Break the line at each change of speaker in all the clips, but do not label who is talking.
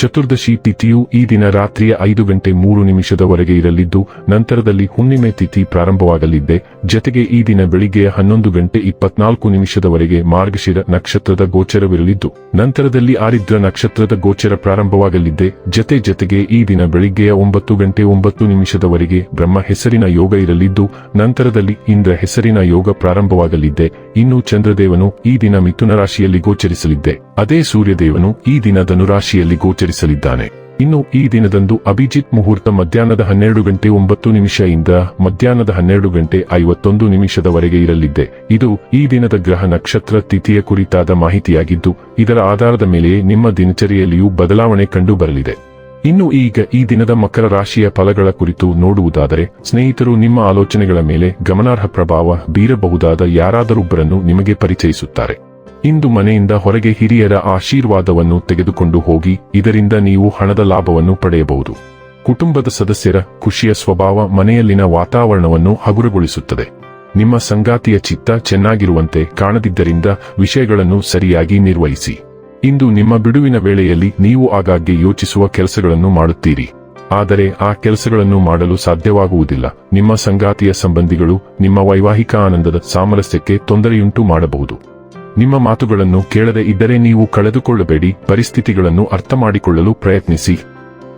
ಚತುರ್ದಶಿ ತಿಥಿಯು ಈ ದಿನ ರಾತ್ರಿಯ ಐದು ಗಂಟೆ ಮೂರು ನಿಮಿಷದವರೆಗೆ ಇರಲಿದ್ದು, ನಂತರದಲ್ಲಿ ಹುಣ್ಣಿಮೆ ತಿಥಿ ಪ್ರಾರಂಭವಾಗಲಿದ್ದೆ. ಜತೆಗೆ ಈ ದಿನ ಬೆಳಿಗ್ಗೆ ಹನ್ನೊಂದು ಗಂಟೆ ಇಪ್ಪತ್ನಾಲ್ಕು ನಿಮಿಷದವರೆಗೆ ಮಾರ್ಗಶಿರ ನಕ್ಷತ್ರದ ಗೋಚರವಿರಲಿದ್ದು, ನಂತರದಲ್ಲಿ ಆರಿದ್ರ ನಕ್ಷತ್ರದ ಗೋಚರ ಪ್ರಾರಂಭವಾಗಲಿದ್ದೆ. ಜತೆ ಜತೆಗೆ ಈ ದಿನ ಬೆಳಿಗ್ಗೆಯ ಒಂಬತ್ತು ಗಂಟೆ ಒಂಬತ್ತು ನಿಮಿಷದವರೆಗೆ ಬ್ರಹ್ಮ ಹೆಸರಿನ ಯೋಗ ಇರಲಿದ್ದು, ನಂತರದಲ್ಲಿ ಇಂದ್ರ ಹೆಸರಿನ ಯೋಗ ಪ್ರಾರಂಭವಾಗಲಿದ್ದೆ. ಇನ್ನು ಚಂದ್ರದೇವನು ಈ ದಿನ ಮಿಥುನ ರಾಶಿಯಲ್ಲಿ ಗೋಚರಿಸಲಿದ್ದೆ. ಅದೇ ಸೂರ್ಯದೇವನು ಈ ದಿನ ಧನುರಾಶಿಯಲ್ಲಿ ಗೋಚರಿಸಲಿದ್ದಾನೆ ಇನ್ನು ಈ ದಿನದಂದು ಅಭಿಜಿತ್ ಮುಹೂರ್ತ ಮಧ್ಯಾಹ್ನದ ಹನ್ನೆರಡು ಗಂಟೆ ಒಂಬತ್ತು ನಿಮಿಷದಿಂದ ಮಧ್ಯಾಹ್ನದ ಹನ್ನೆರಡು ಗಂಟೆ ಐವತ್ತೊಂದು ನಿಮಿಷದವರೆಗೆ ಇರಲಿದೆ. ಇದು ಈ ದಿನದ ಗ್ರಹ ನಕ್ಷತ್ರ ತಿಥಿಯ ಕುರಿತಾದ ಮಾಹಿತಿಯಾಗಿದ್ದು, ಇದರ ಆಧಾರದ ಮೇಲೆಯೇ ನಿಮ್ಮ ದಿನಚರಿಯಲ್ಲಿಯೂ ಬದಲಾವಣೆ ಕಂಡು ಬರಲಿದೆ ಇನ್ನು ಈಗ ಈ ದಿನದ ಮಕರ ರಾಶಿಯ ಫಲಗಳ ಕುರಿತು ನೋಡುವುದಾದರೆ, ಸ್ನೇಹಿತರು ನಿಮ್ಮ ಆಲೋಚನೆಗಳ ಮೇಲೆ ಗಮನಾರ್ಹ ಪ್ರಭಾವ ಬೀರಬಹುದಾದ ಯಾರಾದರೊಬ್ಬರನ್ನು ನಿಮಗೆ ಪರಿಚಯಿಸುತ್ತಾರೆ. ಇಂದು ಮನೆಯಿಂದ ಹೊರಗೆ ಹಿರಿಯರ ಆಶೀರ್ವಾದವನ್ನು ತೆಗೆದುಕೊಂಡು ಹೋಗಿ, ಇದರಿಂದ ನೀವು ಹಣದ ಲಾಭವನ್ನು ಪಡೆಯಬಹುದು. ಕುಟುಂಬದ ಸದಸ್ಯರ ಖುಷಿಯ ಸ್ವಭಾವ ಮನೆಯಲ್ಲಿನ ವಾತಾವರಣವನ್ನು ಹಗುರಗೊಳಿಸುತ್ತದೆ. ನಿಮ್ಮ ಸಂಗಾತಿಯ ಚಿತ್ತ ಚೆನ್ನಾಗಿರುವಂತೆ ಕಾಣದಿದ್ದರಿಂದ ವಿಷಯಗಳನ್ನು ಸರಿಯಾಗಿ ನಿರ್ವಹಿಸಿ. ಇಂದು ನಿಮ್ಮ ಬಿಡುವಿನ ವೇಳೆಯಲ್ಲಿ ನೀವು ಆಗಾಗ್ಗೆ ಯೋಚಿಸುವ ಕೆಲಸಗಳನ್ನು ಮಾಡುತ್ತೀರಿ. ಆದರೆ ಆ ಕೆಲಸಗಳನ್ನು ಮಾಡಲು ಸಾಧ್ಯವಾಗುವುದಿಲ್ಲ. ನಿಮ್ಮ ಸಂಗಾತಿಯ ಸಂಬಂಧಿಗಳು ನಿಮ್ಮ ವೈವಾಹಿಕ ಆನಂದದ ಸಾಮರಸ್ಯಕ್ಕೆ ತೊಂದರೆಯುಂಟು ಮಾಡಬಹುದು. ನಿಮ್ಮ ಮಾತುಗಳನ್ನು ಕೇಳದೆ ಇದ್ದರೆ ನೀವು ಕಳೆದುಕೊಳ್ಳಬೇಡಿ, ಪರಿಸ್ಥಿತಿಗಳನ್ನು ಅರ್ಥ ಮಾಡಿಕೊಳ್ಳಲು ಪ್ರಯತ್ನಿಸಿ.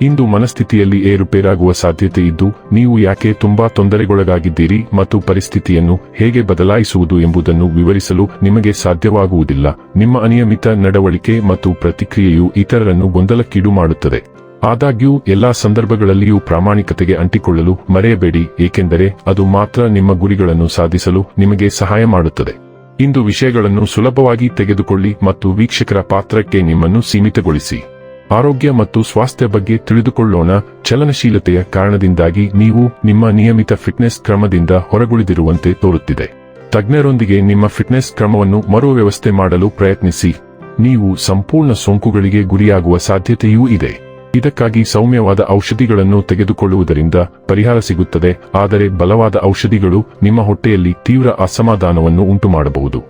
ಇಂದು ಮನಸ್ಥಿತಿಯಲ್ಲಿ ಏರುಪೇರಾಗುವ ಸಾಧ್ಯತೆ ಇದ್ದು, ನೀವು ಯಾಕೆ ತುಂಬಾ ತೊಂದರೆಗೊಳಗಾಗಿದ್ದೀರಿ ಮತ್ತು ಪರಿಸ್ಥಿತಿಯನ್ನು ಹೇಗೆ ಬದಲಾಯಿಸುವುದು ಎಂಬುದನ್ನು ವಿವರಿಸಲು ನಿಮಗೆ ಸಾಧ್ಯವಾಗುವುದಿಲ್ಲ. ನಿಮ್ಮ ಅನಿಯಮಿತ ನಡವಳಿಕೆ ಮತ್ತು ಪ್ರತಿಕ್ರಿಯೆಯು ಇತರರನ್ನು ಗೊಂದಲಕ್ಕೀಡು ಮಾಡುತ್ತದೆ. ಆದಾಗ್ಯೂ, ಎಲ್ಲಾ ಸಂದರ್ಭಗಳಲ್ಲಿಯೂ ಪ್ರಾಮಾಣಿಕತೆಗೆ ಅಂಟಿಕೊಳ್ಳಲು ಮರೆಯಬೇಡಿ, ಏಕೆಂದರೆ ಅದು ಮಾತ್ರ ನಿಮ್ಮ ಗುರಿಗಳನ್ನು ಸಾಧಿಸಲು ನಿಮಗೆ ಸಹಾಯ ಮಾಡುತ್ತದೆ. ಇಂದು ವಿಷಯಗಳನ್ನು ಸುಲಭವಾಗಿ ತೆಗೆದುಕೊಳ್ಳಿ ಮತ್ತು ವೀಕ್ಷಕರ ಪಾತ್ರಕ್ಕೆ ನಿಮ್ಮನ್ನು ಸೀಮಿತಗೊಳಿಸಿ. ಆರೋಗ್ಯ ಮತ್ತು ಸ್ವಾಸ್ಥ್ಯ ಬಗ್ಗೆ ತಿಳಿದುಕೊಳ್ಳೋಣ. ಚಲನಶೀಲತೆಯ ಕಾರಣದಿಂದಾಗಿ ನೀವು ನಿಮ್ಮ ನಿಯಮಿತ ಫಿಟ್ನೆಸ್ ಕ್ರಮದಿಂದ ಹೊರಗುಳಿದಿರುವಂತೆ ತೋರುತ್ತಿದೆ. ತಜ್ಞರೊಂದಿಗೆ ನಿಮ್ಮ ಫಿಟ್ನೆಸ್ ಕ್ರಮವನ್ನು ಮರುವ್ಯವಸ್ಥೆ ಮಾಡಲು ಪ್ರಯತ್ನಿಸಿ. ನೀವು ಸಂಪೂರ್ಣ ಸೋಂಕುಗಳಿಗೆ ಗುರಿಯಾಗುವ ಸಾಧ್ಯತೆಯೂ ಇದೆ. ಇದಕ್ಕಾಗಿ ಸೌಮ್ಯವಾದ ಔಷಧಿಗಳನ್ನು ತೆಗೆದುಕೊಳ್ಳುವುದರಿಂದ ಪರಿಹಾರ ಸಿಗುತ್ತದೆ, ಆದರೆ ಬಲವಾದ ಔಷಧಿಗಳು ನಿಮ್ಮ ಹೊಟ್ಟೆಯಲ್ಲಿ ತೀವ್ರ ಅಸಮಾಧಾನವನ್ನು ಉಂಟುಮಾಡಬಹುದು.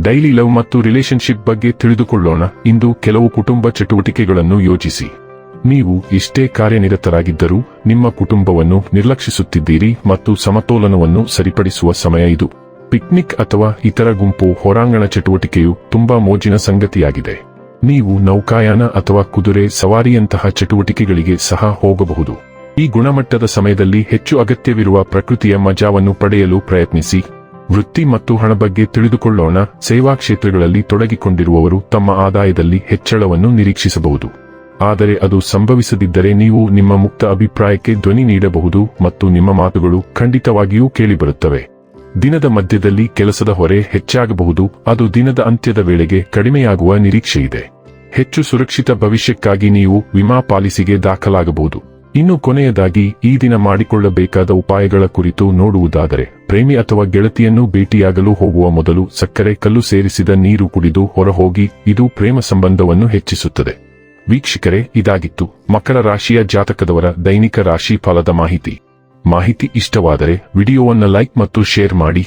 ಡೈಲಿ ಲವ್ ಮತ್ತು ರಿಲೇಶನ್ಶಿಪ್ ಬಗ್ಗೆ ತಿಳಿದುಕೊಳ್ಳೋಣ, ಇಂದು ಕೆಲವು ಕುಟುಂಬ ಚಟುವಟಿಕೆಗಳನ್ನು ಯೋಚಿಸಿ ನೀವು ಇಷ್ಟೇ ಕಾರ್ಯನಿರತರಾಗಿದ್ದರೂ ನಿಮ್ಮ ಕುಟುಂಬವನ್ನು ನಿರ್ಲಕ್ಷಿಸುತ್ತಿದ್ದೀರಿ ಮತ್ತು ಸಮತೋಲನವನ್ನು ಸರಿಪಡಿಸುವ ಸಮಯ ಇದು. ಪಿಕ್ನಿಕ್ ಅಥವಾ ಇತರ ಗುಂಪು, ಹೊರಾಂಗಣ ಚಟುವಟಿಕೆಯು ತುಂಬಾ ಮೋಜಿನ ಸಂಗತಿಯಾಗಿದೆ. ನೀವು ನೌಕಾಯಾನ ಅಥವಾ ಕುದುರೆ ಸವಾರಿಯಂತಹ ಚಟುವಟಿಕೆಗಳಿಗೆ ಸಹ ಹೋಗಬಹುದು. ಈ ಗುಣಮಟ್ಟದ ಸಮಯದಲ್ಲಿ ಹೆಚ್ಚು ಅಗತ್ಯವಿರುವ ಪ್ರಕೃತಿಯ ಮಜಾವನ್ನು ಪಡೆಯಲು ಪ್ರಯತ್ನಿಸಿ. ವೃತ್ತಿ ಮತ್ತು ಹಣ ಬಗ್ಗೆ ತಿಳಿದುಕೊಳ್ಳೋಣ. ಸೇವಾ ಕ್ಷೇತ್ರಗಳಲ್ಲಿ ತೊಡಗಿಕೊಂಡಿರುವವರು ತಮ್ಮ ಆದಾಯದಲ್ಲಿ ಹೆಚ್ಚಳವನ್ನು ನಿರೀಕ್ಷಿಸಬಹುದು. ಆದರೆ ಅದು ಸಂಭವಿಸದಿದ್ದರೆ ನೀವು ನಿಮ್ಮ ಮುಕ್ತ ಅಭಿಪ್ರಾಯಕ್ಕೆ ಧ್ವನಿ ನೀಡಬಹುದು ಮತ್ತು ನಿಮ್ಮ ಮಾತುಗಳು ಖಂಡಿತವಾಗಿಯೂ ಕೇಳಿಬರುತ್ತವೆ. ದಿನದ ಮಧ್ಯದಲ್ಲಿ ಕೆಲಸದ ಹೊರೆ ಹೆಚ್ಚಾಗಬಹುದು. ಅದು ದಿನದ ಅಂತ್ಯದ ವೇಳೆಗೆ ಕಡಿಮೆಯಾಗುವ ನಿರೀಕ್ಷೆಯಿದೆ. ಹೆಚ್ಚು ಸುರಕ್ಷಿತ ಭವಿಷ್ಯಕ್ಕಾಗಿ ನೀವು ವಿಮಾ ಪಾಲಿಸಿಗೆ ದಾಖಲಾಗಬಹುದು. ಇನ್ನು ಕೊನೆಯದಾಗಿ, ಈ ದಿನ ಮಾಡಿಕೊಳ್ಳಬೇಕಾದ ಉಪಾಯಗಳ ಕುರಿತು ನೋಡುವುದಾದರೆ, ಪ್ರೇಮಿ ಅಥವಾ ಗೆಳತಿಯನ್ನು ಭೇಟಿಯಾಗಲು ಹೋಗುವ ಮೊದಲು ಸಕ್ಕರೆ ಕಲ್ಲು ಸೇರಿಸಿದ ನೀರು ಕುಡಿದು ಹೊರಹೋಗಿ, ಇದು ಪ್ರೇಮ ಸಂಬಂಧವನ್ನು ಹೆಚ್ಚಿಸುತ್ತದೆ. ವೀಕ್ಷಕರೇ, ಇದಾಗಿತ್ತು. ಮಕರ ರಾಶಿಯ ಜಾತಕದವರ ದೈನಿಕ ರಾಶಿ ಫಲದ ಮಾಹಿತಿ. ಮಾಹಿತಿ ಇಷ್ಟವಾದರೆ, ವಿಡಿಯೋವನ್ನು ಲೈಕ್ ಮತ್ತು ಶೇರ್ ಮಾಡಿ.